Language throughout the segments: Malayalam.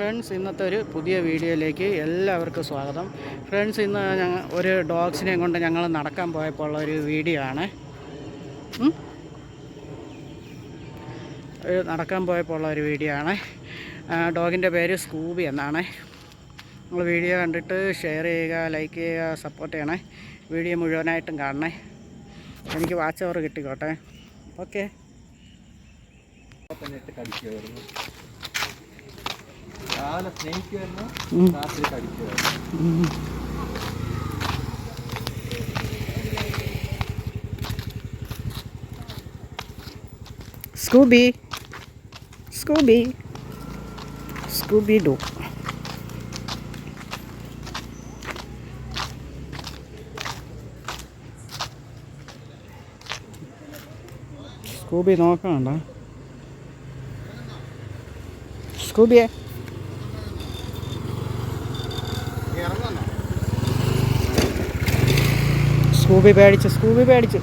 ഫ്രണ്ട്സ് ഇന്നത്തെ ഒരു പുതിയ വീഡിയോയിലേക്ക് എല്ലാവർക്കും സ്വാഗതം. ഫ്രണ്ട്സ് ഇന്ന് ഞങ്ങൾ ഒരു ഡോഗ്സിനെയും കൊണ്ട് ഞങ്ങൾ നടക്കാൻ പോയപ്പോൾ ഉള്ള ഒരു വീഡിയോ ആണ്. നടക്കാൻ പോയപ്പോൾ ഉള്ള ഒരു വീഡിയോ ആണ്. ഡോഗിന്റെ പേര് സ്കൂബി എന്നാണ്. നിങ്ങൾ വീഡിയോ കണ്ടിട്ട് ഷെയർ ചെയ്യുക ലൈക്ക് ചെയ്യുക സപ്പോർട്ട് ചെയ്യണേ. വീഡിയോ മുഴുവനായിട്ടും കാണണേ. എനിക്ക് വാച്ച് അവർ കിട്ടിക്കോട്ടെ. ഓക്കെ. കടിക്കുമായിരുന്നു രാവിലെ സ്നേഹിക്കുമായിരുന്നു ഉം. രാത്രി കടിക്കുമായിരുന്നു Scooby Scooby Scooby Doo Scooby നോക്കണ്ട സ്കൂബിയെ സ്കൂബി പേടിച്ചു സ്കൂബി പേടിച്ചു.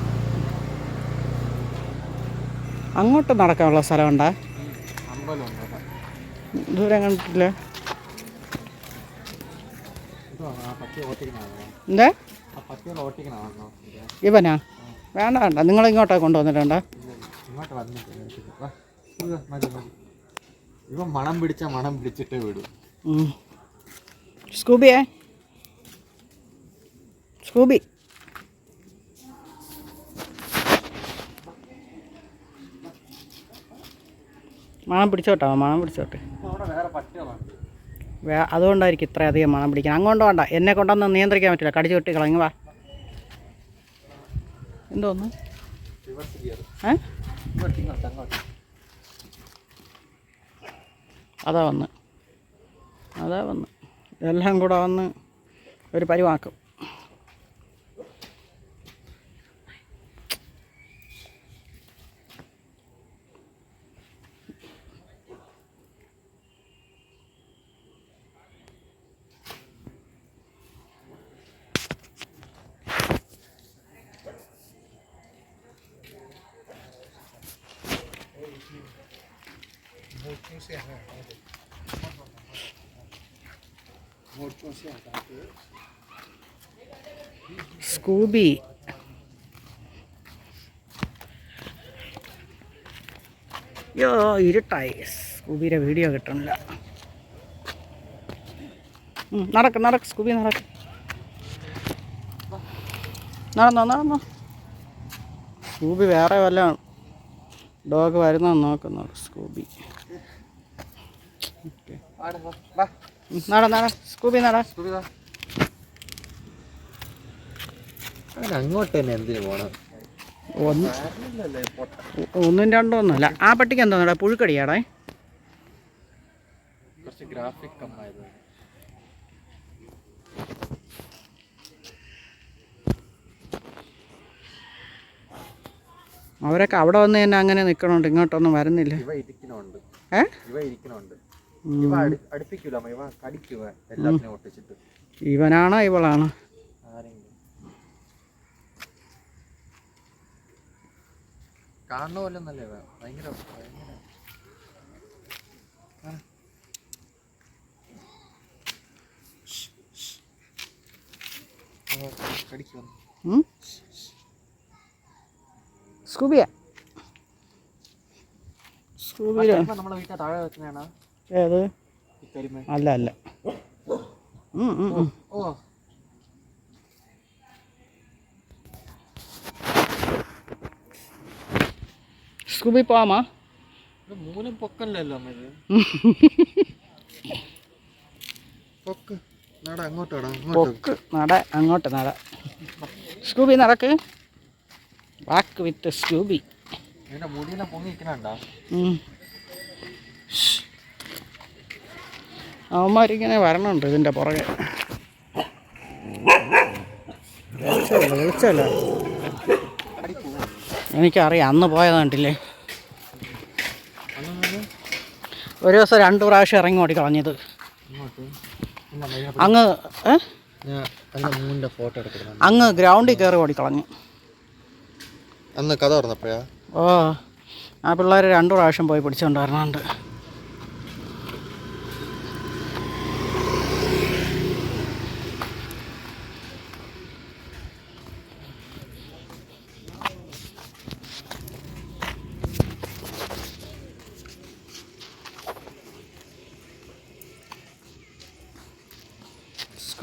അങ്ങോട്ട് നടക്കാനുള്ള സ്ഥലമുണ്ടാ. ദൂരം കണ്ടിട്ടില്ല. എന്താ? ഇവനാ? വേണ്ട വേണ്ട. നിങ്ങൾ ഇങ്ങോട്ടാ കൊണ്ടുവന്നിട്ടുണ്ടോ ഇവൻ മണം പിടിച്ച മണം പിടിച്ചിട്ടേ വിടും. സ്കൂബിയെ? സ്കൂബി. മണം പിടിച്ചോട്ടോ മണം പിടിച്ചോട്ടെ. വേ അതുകൊണ്ടായിരിക്കും ഇത്രയധികം മണം പിടിക്കാൻ. അങ്ങോട്ട് വേണ്ട എന്നെ കൊണ്ടൊന്നും നിയന്ത്രിക്കാൻ പറ്റില്ല. കടിച്ചു വെട്ടി ഇങ്ങനെ വാ. എന്തോന്ന്? അതാ വന്ന്. അതാ വന്ന്. എല്ലാം കൂടെ വന്ന് ഒരു പരിവാക്കും. സ്കൂബി. യോ ഇരുട്ടായി. സ്കൂബിയുടെ വീഡിയോ കിട്ടണില്ല. നടക്ക് നടക്ക് സ്കൂബി നടക്ക്. നടന്നോ നടന്നോ. സ്കൂബി വേറെ വല്ല ഡോഗ് വരുന്നോ നോക്കുന്നു സ്കൂബി ഓക്കെ ആടെ വാ. വാ ഉം, നട നട സ്കൂബി അങ്ങോട്ട് തന്നെ എന്തിനു പോണം? ഒന്ന് രണ്ടോ ഒന്നുമല്ല ആ പട്ടിക്ക് എന്താ പുഴുക്കടിയാടേ. കുറച്ച് ഗ്രാഫിക് കമ്മായത് അവരൊക്കെ അവിടെ വന്ന് തന്നെ അങ്ങനെ നിൽക്കണുണ്ട് ഇങ്ങോട്ടൊന്നും വരുന്നില്ല. ഏ? ഇവ ഇരിക്കണുണ്ട്. അടുപ്പിക്കൂല അമ്മ ഇവ കടിക്കുക എല്ലാത്തിനും ഒട്ടിച്ചിട്ട്. ഇവനാണോ ഇവളാണോ? കാണുന്ന പോലെ ഒന്നല്ലേ ഭയങ്കര? സ്കൂബിയ. സ്കൂബിയ നമ്മളെ വീട്ടിൽ താഴെ വെക്കുന്നതാണ്? ഏത്? അല്ല അല്ല. സ്കൂബി പോവാമാ? മൂന്നും പൊക്കല്ലല്ലോ പൊക്ക്. നട അങ്ങോട്ടാടാ അങ്ങോട്ട്. പൊക്ക് നട അങ്ങോട്ട് നട. സ്കൂബി നടക്ക്. Walk with Scooby. ഇതിന്റെ മുടിനെ അവന്മാരിങ്ങനെ വരണുണ്ട് ഇതിന്റെ പുറകെ. വെളിച്ചമില്ല വെളിച്ചമില്ല. എനിക്കറിയാം അന്ന് പോയത് കണ്ടില്ലേ? ഒരു ദിവസം രണ്ട് പ്രാവശ്യം ഇറങ്ങി ഓടി കളഞ്ഞത്. അങ്ങ് അങ്ങ് ഗ്രൗണ്ടിൽ കയറി ഓടി കളഞ്ഞു. അന്ന് കഥ പറഞ്ഞപ്പോഴാ ഓ ആ പിള്ളേർ രണ്ടു പ്രാവശ്യം പോയി പിടിച്ചുകൊണ്ട് വരണുണ്ട്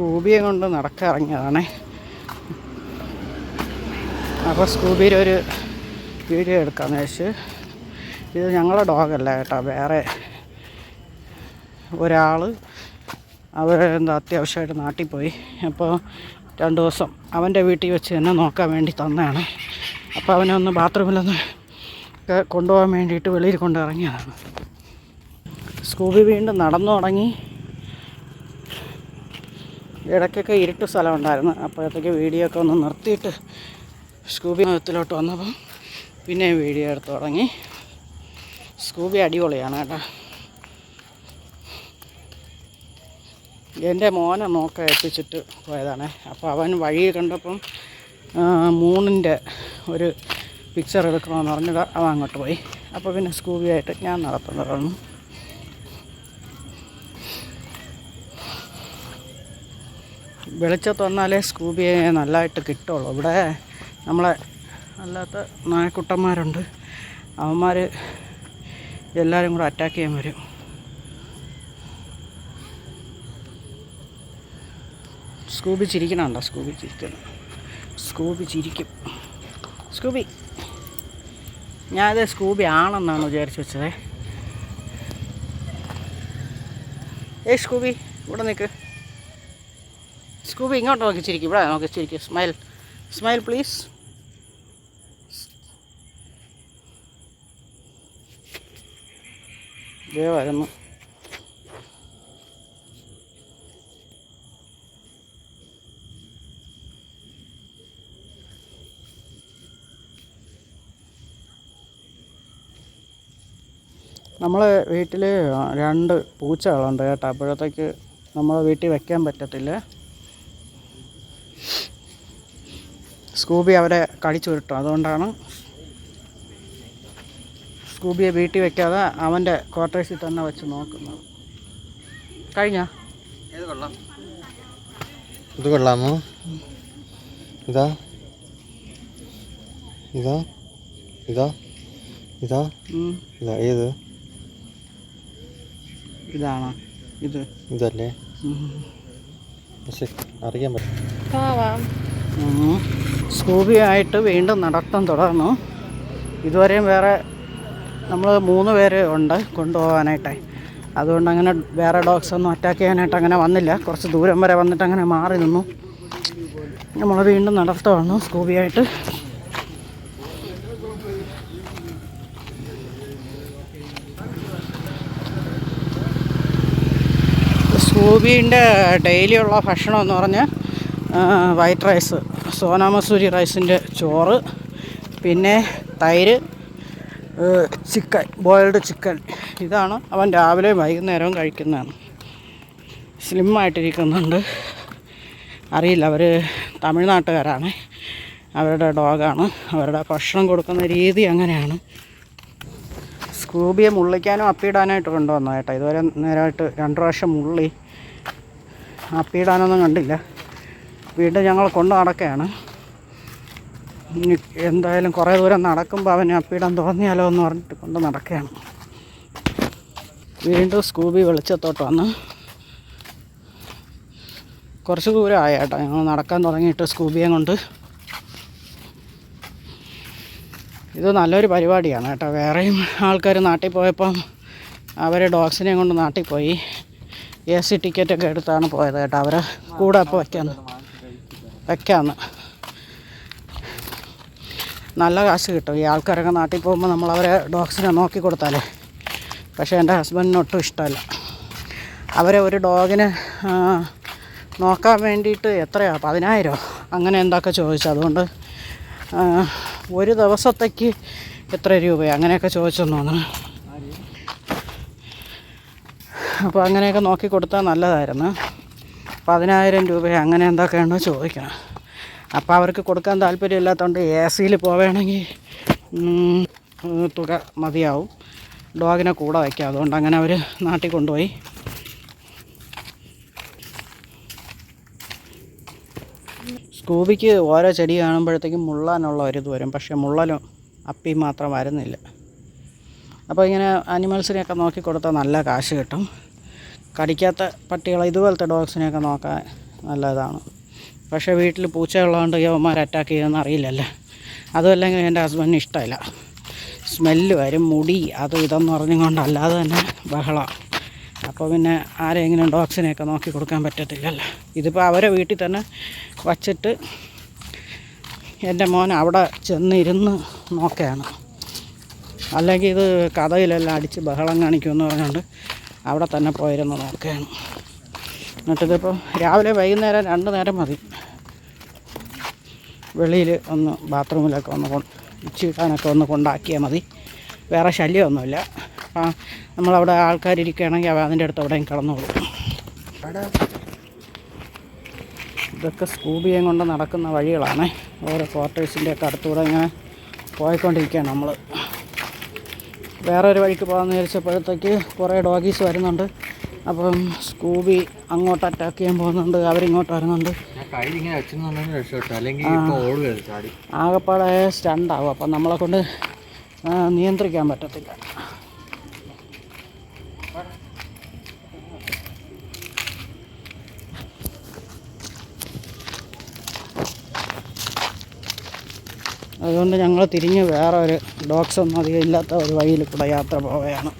സ്കൂബിയെ കൊണ്ട് നടക്കിറങ്ങിയതാണേ. അപ്പോൾ സ്കൂബിയുടെ ഒരു വീഡിയോ എടുക്കാമെന്ന് വെച്ച് ഇത് ഞങ്ങളുടെ ഡോഗല്ല കേട്ടോ വേറെ ഒരാൾ അവർ എന്താ അത്യാവശ്യമായിട്ട് നാട്ടിൽ പോയി. അപ്പോൾ രണ്ട് ദിവസം അവന്റെ വീട്ടിൽ വെച്ച് തന്നെ നോക്കാൻ വേണ്ടി തന്നതാണ്. അപ്പോൾ അവനെ ഒന്ന് ബാത്റൂമിലൊന്ന് കൊണ്ടുപോകാൻ വേണ്ടിയിട്ട് വെളിയിൽ കൊണ്ടിറങ്ങിയതാണ്. സ്കൂബി വീണ്ടും നടന്നു തുടങ്ങി. ഇടയ്ക്കൊക്കെ ഇരുട്ട് സ്ഥലം ഉണ്ടായിരുന്നു അപ്പോഴത്തേക്ക് വീഡിയോ ഒക്കെ ഒന്ന് നിർത്തിയിട്ട് സ്കൂബി മതത്തിലോട്ട് വന്നപ്പം പിന്നെ വീഡിയോ എടുത്ത് തുടങ്ങി. സ്കൂബി അടിപൊളിയാണ് കേട്ടോ. എന്റെ മോനെ നോക്കാൻ എത്തിച്ചിട്ട് പോയതാണ്. അപ്പോൾ അവൻ വഴി കണ്ടപ്പം മൂണിന്റെ ഒരു പിക്ചർ എടുക്കണമെന്ന് പറഞ്ഞിട്ട് അവൻ അങ്ങോട്ട് പോയി. അപ്പോൾ പിന്നെ സ്കൂബിയായിട്ട് ഞാൻ നടത്തുന്നതാണ്. വെളിച്ചത്ത് വന്നാലേ സ്കൂബിയെ നല്ലതായിട്ട് കിട്ടുള്ളൂ. ഇവിടെ നമ്മളെ അല്ലാത്ത നായക്കുട്ടന്മാരുണ്ട്. അവന്മാർ എല്ലാവരും കൂടെ അറ്റാക്ക് ചെയ്യാൻ വരും. സ്കൂബി ചിരിക്കണുണ്ടോ സ്കൂബി ചിരിക്കണം സ്കൂബി ചിരിക്കും. സ്കൂബി. ഞാനത് സ്കൂബി ആണെന്നാണ് വിചാരിച്ച് വെച്ചത്. ഏ സ്കൂബി ഇവിടെ നിൽക്ക് സ്കൂബി ഇങ്ങോട്ട് നോക്കി ചിരിക്കും. ഇവിടെ നോക്കി ചിരിക്കും. സ്മൈൽ സ്മൈൽ പ്ലീസ് ദേ വരുന്നു. നമ്മൾ വീട്ടിൽ രണ്ട് പൂച്ചകളുണ്ട് കേട്ടോ. അപ്പോഴത്തേക്ക് നമ്മളെ വീട്ടിൽ വെക്കാൻ പറ്റത്തില്ല. സ്കൂബി അവരെ കടിച്ചു വിട്ടു അതുകൊണ്ടാണ് സ്കൂബിയെ വീട്ടിൽ വെക്കാതെ അവന്റെ ക്വാർട്ടേഴ്സിൽ തന്നെ വെച്ച് നോക്കുന്നത്. കഴിഞ്ഞ? ഇത് കൊള്ളാം. ഇത് കൊള്ളാമോ? ഇതാ. ഇതാ. ഇതാ. ഇതാ. ഇതാ. ഏത്? ഇതാണോ. ഇത്. ഇതല്ലേ. പക്ഷെ അറിയാൻ പറ്റും. സ്കൂബിയായിട്ട് വീണ്ടും നടത്തം തുടർന്നു. ഇതുവരെയും വേറെ നമ്മൾ മൂന്ന് പേര് ഉണ്ട് കൊണ്ടുപോകാനായിട്ടേ. അതുകൊണ്ട് അങ്ങനെ വേറെ ഡോഗ്സ് ഒന്നും അറ്റാക്ക് ചെയ്യാനായിട്ട് അങ്ങനെ വന്നില്ല. കുറച്ച് ദൂരം വരെ വന്നിട്ട് അങ്ങനെ മാറി നിന്നു. നമ്മൾ വീണ്ടും നടത്തുവാണ് സ്കൂബിയായിട്ട് സ്കൂബീന്റെ ഡെയിലിയുള്ള ഭക്ഷണം എന്ന് പറഞ്ഞാൽ വൈറ്റ് റൈസ് സോനാമസൂരി റൈസിന്റെ ചോറ് പിന്നെ തൈര് ചിക്കൻ ബോയിൽഡ് ചിക്കൻ. ഇതാണ് അവൻ രാവിലെ വൈകുന്നേരവും കഴിക്കുന്നതാണ്. സ്ലിമ്മായിട്ടിരിക്കുന്നുണ്ട്. അറിയില്ല അവർ തമിഴ്നാട്ടുകാരാണ്. അവരുടെ ഡോഗാണ്. അവരുടെ ഭക്ഷണം കൊടുക്കുന്ന രീതി അങ്ങനെയാണ്. സ്കൂബിയെ മുള്ളിക്കാനും അപ്പിയിടാനായിട്ട് കൊണ്ടുവന്നു കേട്ടോ. ഇതുവരെ നേരമായിട്ട് രണ്ട് പ്രാവശ്യം മുള്ളി. അപ്പിയിടാനൊന്നും കണ്ടില്ല. വീണ്ടും ഞങ്ങൾ കൊണ്ട് നടക്കുകയാണ്. എന്തായാലും കുറേ ദൂരം നടക്കുമ്പോൾ അവന് അപ്പിയിടാൻ തോന്നിയാലോ എന്ന് പറഞ്ഞിട്ട് കൊണ്ട് നടക്കുകയാണ്. വീണ്ടും സ്കൂബി വെളിച്ചത്തോട്ട് വന്ന് കുറച്ച് ദൂരം കേട്ടോ ഞങ്ങൾ നടക്കാൻ തുടങ്ങിയിട്ട് സ്കൂബിയെ കൊണ്ട്. ഇത് നല്ലൊരു പരിപാടിയാണ് കേട്ടോ. വേറെയും ആൾക്കാർ നാട്ടിൽ പോയപ്പം അവർ ഡോഗ്സിനെയും കൊണ്ട് നാട്ടിൽ പോയി. എ സി ടിക്കറ്റൊക്കെ എടുത്താണ് പോയത് കേട്ടോ. അവരെ കൂടെ അപ്പോൾ വയ്ക്കാന്ന് വയ്ക്കാന്ന് നല്ല കാശ് കിട്ടും. ഈ ആൾക്കാരൊക്കെ നാട്ടിൽ പോകുമ്പോൾ നമ്മൾ അവരെ ഡോഗ്സിനെ നോക്കി കൊടുത്താലേ. പക്ഷേ എന്റെ ഹസ്ബൻഡിന് ഒട്ടും ഇഷ്ടമല്ല. അവരെ ഒരു ഡോഗിനെ നോക്കാൻ വേണ്ടിയിട്ട് എത്രയാണ് പതിനായിരമോ അങ്ങനെ എന്തൊക്കെ ചോദിച്ചു. അതുകൊണ്ട് ഒരു ദിവസത്തേക്ക് എത്ര രൂപയാണ് അങ്ങനെയൊക്കെ ചോദിച്ചെന്ന് തോന്നുന്നു. അപ്പോൾ അങ്ങനെയൊക്കെ നോക്കി കൊടുത്താൽ നല്ലതായിരുന്നു. പതിനായിരം രൂപ അങ്ങനെ എന്തൊക്കെയാണോ ചോദിക്കണം. അപ്പോൾ അവർക്ക് കൊടുക്കാൻ താല്പര്യമില്ലാത്തതുകൊണ്ട് എ സിയിൽ പോവുകയാണെങ്കിൽ തുക മതിയാവും. ഡോഗിനെ കൂടെ വയ്ക്കാം. അതുകൊണ്ട് അങ്ങനെ അവർ നാട്ടിൽ കൊണ്ടുപോയി. സ്കൂബിക്ക് ഓരോ ചെടി കാണുമ്പോഴത്തേക്കും മുള്ളാനുള്ള ഒരിത് വരും. പക്ഷേ മുള്ളലും അപ്പി മാത്രം വരുന്നില്ല. അപ്പോൾ ഇങ്ങനെ അനിമൽസിനെയൊക്കെ നോക്കി കൊടുത്താൽ നല്ല കാശ് കിട്ടും. കടിക്കാത്ത പട്ടികളെ ഇതുപോലത്തെ ഡോഗ്സിനെയൊക്കെ നോക്കാൻ നല്ലതാണ്. പക്ഷേ വീട്ടിൽ പൂച്ചയുള്ളതുകൊണ്ട് യവന്മാർ അറ്റാക്ക് ചെയ്യുമെന്ന് അറിയില്ലല്ലോ? അതുമല്ലെങ്കിൽ എന്റെ ഹസ്ബൻഡിന് ഇഷ്ടമില്ല. സ്മെല്ല് വരും മുടി അത് ഇതെന്ന് പറഞ്ഞുകൊണ്ട് അല്ലാതെ തന്നെ ബഹളമാണ് അപ്പോൾ പിന്നെ ആരെങ്കിലും ഡോഗ്സിനെയൊക്കെ നോക്കി കൊടുക്കാൻ പറ്റത്തില്ലല്ലോ. ഇതിപ്പോൾ അവരെ വീട്ടിൽ തന്നെ വച്ചിട്ട് എന്റെ മോൻ അവിടെ ചെന്നിരുന്ന് നോക്കുകയാണ്. അല്ലെങ്കിൽ ഇത് കഥയിലെല്ലാം അടിച്ച് ബഹളം കാണിക്കുമെന്ന് പറഞ്ഞുകൊണ്ട് അവിടെ തന്നെ പോയിരുന്നു നോക്കുകയാണ്. എന്നിട്ടിതിപ്പോൾ രാവിലെ വൈകുന്നേരം രണ്ട് നേരം മതി. വെളിയിൽ ഒന്ന് ബാത്റൂമിലൊക്കെ ഒന്ന് കൊണ്ട് ഒന്ന് കൊണ്ടാക്കിയാൽ മതി. വേറെ ശല്യമൊന്നുമില്ല. അപ്പം നമ്മളവിടെ ആൾക്കാരിരിക്കുകയാണെങ്കിൽ അവ അതിന്റെ അടുത്ത് എവിടെയും അവിടെ ഇതൊക്കെ സ്കൂബിയും കൊണ്ട് നടക്കുന്ന വഴികളാണ്. ഓരോ ക്വാർട്ടേഴ്സിന്റെയൊക്കെ അടുത്തുകൂടെ അടുത്തൂടെ ഇങ്ങനെ പോയിക്കൊണ്ടിരിക്കുകയാണ് നമ്മൾ വേറെ ഒരു വഴിക്ക് പോകാമെന്ന് വിചാരിച്ചപ്പോഴത്തേക്ക് കുറേ ഡോഗീസ് വരുന്നുണ്ട്. അപ്പം സ്കൂബി അങ്ങോട്ട് അറ്റാക്ക് ചെയ്യാൻ പോകുന്നുണ്ട്. അവരിങ്ങോട്ട് വരുന്നുണ്ട്. ആകെപ്പാടെ സ്റ്റണ്ടാവും അപ്പം നമ്മളെ കൊണ്ട് നിയന്ത്രിക്കാൻ പറ്റത്തില്ല. അതുകൊണ്ട് ഞങ്ങൾ തിരിഞ്ഞ് വേറെ ഒരു ഡോക്സൊന്നും അധികം ഇല്ലാത്ത ഒരു വഴിയിൽ കൂടെ യാത്ര പോവുകയാണ്.